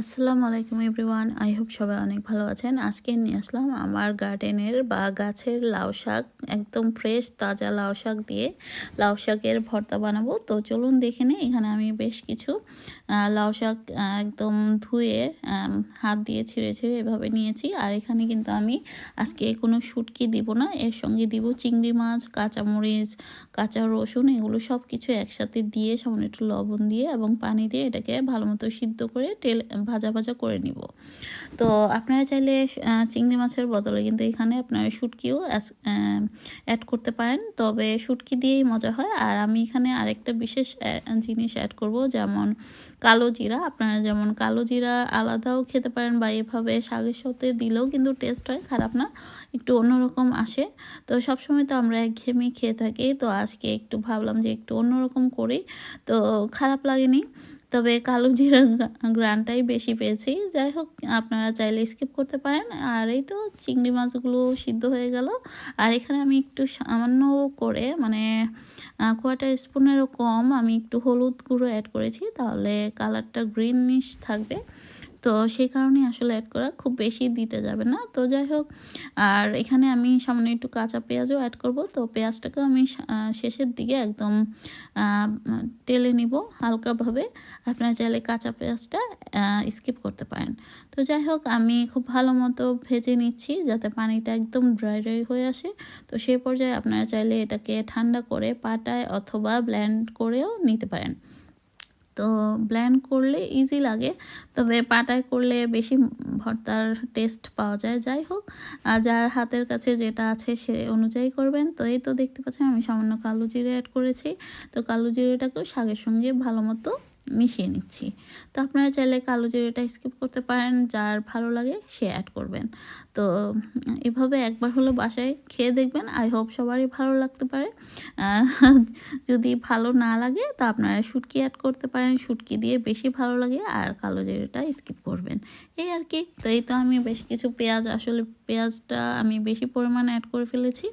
আসসালামু আলাইকুম everyone, I hope সবাই অনেক ভালো আছেন। আজকে নিয়ে আসলাম আমার গার্ডেনের বা গাছের লাউ শাক, একদম ফ্রেশ তাজা লাউ শাক দিয়ে লাউ শাকের ভর্তা বানাবো। তো চলুন দেখে নিই, এখানে আমি বেশ কিছু লাউ শাক একদম ধুয়ে হাত দিয়ে ছিঁড়ে ছিঁড়ে এভাবে নিয়েছি। আর এখানে কিন্তু আমি আজকে কোনো শুটকি দিব না, এর সঙ্গে দিব চিংড়ি মাছ, কাঁচামরিচ, কাঁচা রসুন, এগুলো সব কিছু একসাথে দিয়ে সামান্য একটু লবণ দিয়ে এবং পানি দিয়ে এটাকে ভালো মতো সিদ্ধ করে তেল ভাজা ভাজা করে নিব। তো আপনারা চাইলে চিংড়ি মাছের বদলে কিন্তু এখানে আপনারা শুটকিও অ্যাড করতে পারেন। তবে শুটকি দিয়েই মজা হয়। আর আমি এখানে আরেকটা বিশেষ জিনিস অ্যাড করব, যেমন কালো জিরা। আপনারা যেমন কালো জিরা আলাদাও খেতে পারেন বা এভাবে শাকের সাথে দিলেও কিন্তু টেস্ট হয়, খারাপ না, একটু অন্যরকম আসে। তো সবসময় তো আমরা একঘেয়েমি খেয়ে থাকি। তো আজকে একটু ভাবলাম যে একটু অন্যরকম করি। তো খারাপ লাগেনি। তবে কালো জিরার গ্রানটাই বেশি পেয়েছি। যাই হোক, আপনারা চাইলে স্কিপ করতে পারেন। আর এই তো চিংড়ি মাছগুলো সিদ্ধ হয়ে গেল। আর এখানে আমি একটু সামান্য করে মানে কোয়াটার স্পুনেরও কম, আমি একটু হলুদ গুঁড়ো অ্যাড করেছি। তাহলে কালারটা গ্রিনিশ থাকবে। তো সেই কারণে আসলে অ্যাড করা খুব বেশি দিতে যাবে না। তো যাই হোক, আর এখানে আমি সামনে একটু কাঁচা পেঁয়াজও অ্যাড করব। তো পেঁয়াজটাকেও আমি শেষের দিকে একদম টেলে নিব হালকাভাবে। আপনারা চাইলে কাঁচা পেঁয়াজটা স্কিপ করতে পারেন। তো যাই হোক, আমি খুব ভালো মতো ভেজে নিচ্ছি যাতে পানিটা একদম ড্রাই ড্রাই হয়ে আসে। তো সেই পর্যায়ে আপনারা চাইলে এটাকে ঠান্ডা করে পাটায় অথবা ব্ল্যান্ড করেও নিতে পারেন। তো ব্ল্যান্ড করলে ইজি লাগে। তবে পাটায় করলে বেশি ভর্তার টেস্ট পাওয়া যায়। যাই হোক যার হাতের কাছে যেটা আছে সে অনুযায়ী করবেন। তো এই তো দেখতে পাচ্ছেন, আমি সামান্য কালো জিরে অ্যাড করেছি। তো কালো জিরেটাকেও শাকের সঙ্গে ভালো মতো মিশিয়ে নিচ্ছি। তো আপনারা চাইলে কালো জিরেটা স্কিপ করতে পারেন, যার ভালো লাগে সে অ্যাড করবেন। তো এভাবে একবার হলো বাসায় খেয়ে দেখবেন। আই হোপ সবারই ভালো লাগতে পারে। যদি ভালো না লাগে, তো আপনারা শুটকি অ্যাড করতে পারেন। শুটকি দিয়ে বেশি ভালো লাগে আর কালো জিরেটা স্কিপ করবেন। এই আর কি। তো এই তো আমি বেশ কিছু পেঁয়াজ, আসলে পেঁয়াজটা আমি বেশি পরিমাণে অ্যাড করে ফেলেছি।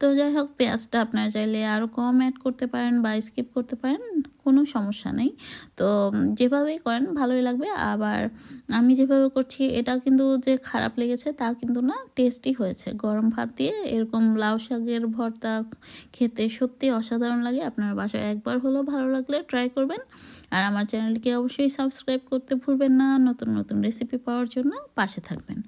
তো যাই হোক, পেঁয়াজটা আপনারা চাইলে আরও কম অ্যাড করতে পারেন বা স্কিপ করতে পারেন। কোনো সমস্যা নেই। তো যেভাবেই করেন ভালোই লাগবে। আবার আমি যেভাবে করছি এটা কিন্তু যে খারাপ লেগেছে তা কিন্তু না টেস্টি হয়েছে। গরম ভাত দিয়ে এরকম লাউ শাকের ভর্তা খেতে সত্যি অসাধারণ লাগে। আপনার বাসায় একবার হলেও ভালো লাগলে ট্রাই করবেন। আর আমার চ্যানেলকে অবশ্যই সাবস্ক্রাইব করতে ভুলবেন না। নতুন নতুন রেসিপি পাওয়ার জন্য পাশে থাকবেন।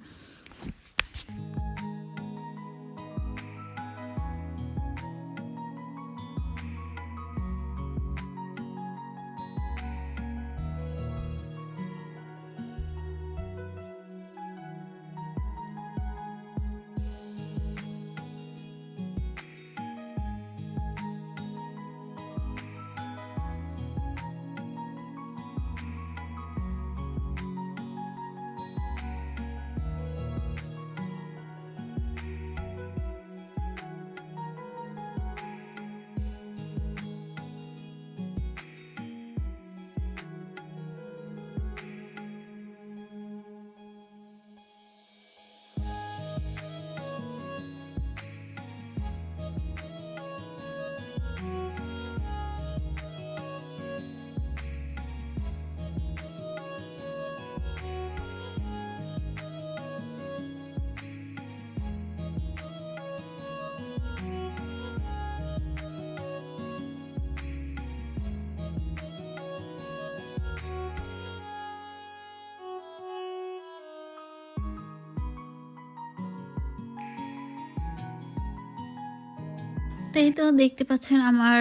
তো এই তো দেখতে পাচ্ছেন আমার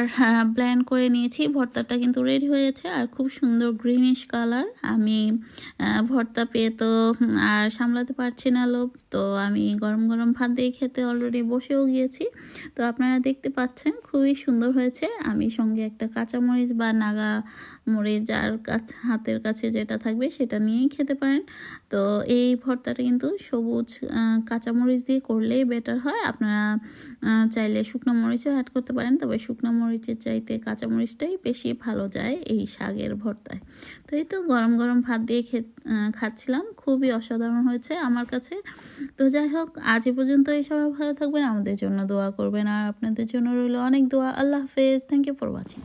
ব্ল্যান্ড করে নিয়েছি। ভর্তাটা কিন্তু রেডি হয়েছে আর খুব সুন্দর গ্রিনিশ কালার আমি ভর্তা পেয়ে তো আর সামলাতে পারছি না লোভ। তো আমি গরম গরম ভাত দিয়ে খেতে অলরেডি বসেও গিয়েছি। তো আপনারা দেখতে পাচ্ছেন খুবই সুন্দর হয়েছে। আমি সঙ্গে একটা কাঁচামরিচ বা নাগা মরিচ যার হাতের কাছে যেটা থাকবে সেটা নিয়েই খেতে পারেন। তো এই ভর্তাটা কিন্তু সবুজ কাঁচামরিচ দিয়ে করলেই বেটার হয়। আপনারা চাইলে শুকনো মরিচও অ্যাড করতে পারেন, তবে শুকনো মরিচের চাইতে কাঁচামরিচটাই বেশি ভালো যায় এই শাকের ভর্তায়। তো এই তো গরম গরম ভাত দিয়ে খাচ্ছিলাম। খুবই অসাধারণ হয়েছে আমার কাছে। তো যাই হোক, আজ পর্যন্ত এই সবাই ভালো থাকবেন, আমাদের জন্য দোয়া করবেন। আর আপনাদের জন্য রইল অনেক দোয়া। আল্লাহ হাফেজ। Thank you for watching